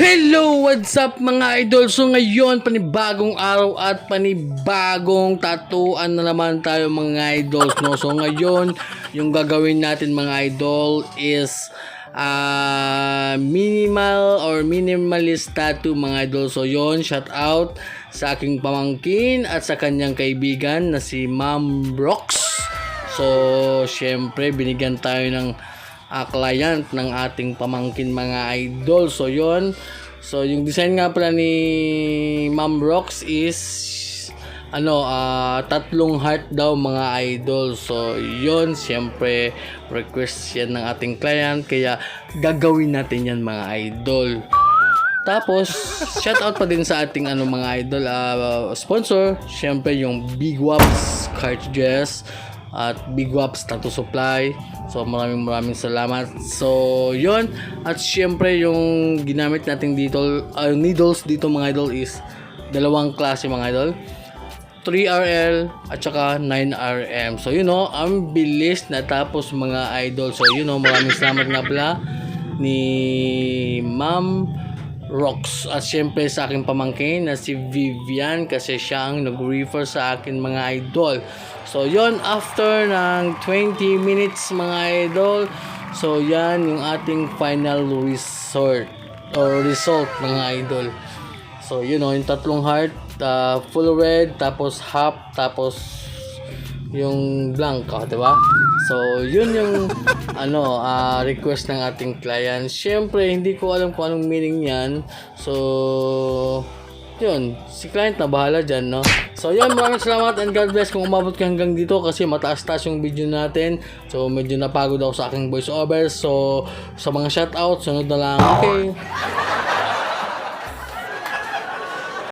Hello! What's up mga idol? So ngayon, panibagong araw at panibagong tatuan na naman tayo mga idols. No? So ngayon, yung gagawin natin mga idol is ah minimal or minimalist tattoo mga idol. So yon shout out sa aking pamangkin at sa kanyang kaibigan na si Ma'am Rox. So, syempre, binigyan tayo ng ah, client ng ating pamangkin mga idol. So, yon So, yung design nga pala ni Ma'am Rox is ano, ah, tatlong heart daw mga idol. So, yon syempre, request yan ng ating client. Kaya, gagawin natin yan mga idol. Tapos, shout out pa din sa ating ano mga idol ah, sponsor, syempre yung Big Waps cartridges at Big Waps Tattoo Supply. So maraming maraming salamat. So, 'yon at syempre yung ginamit natin dito ah, needles dito mga idol is dalawang klase mga idol. 3RL at saka 9RM. So, you know, ang bilis natapos mga idol. So, you know, maraming salamat nga pala ni Ma'am Rox at syempre sa aking pamangkin na si Vivian kasi siya ang nag-refer sa akin mga idol. So yon after ng 20 minutes mga idol. So yan yung ating final resort or result mga idol. So you know yung tatlong heart, uh, full red, tapos half, tapos yung blanco, di ba? So, yun yung ano, ah, request ng ating client. Siyempre, hindi ko alam kung anong meaning yan. So, yun, si client na bahala dyan, no? So, yun, maraming salamat and God bless kung umabot ka hanggang dito kasi mataas-taas yung video natin. So, medyo napagod ako sa aking voice over. So, sa mga shoutout, sunod na lang. Okay.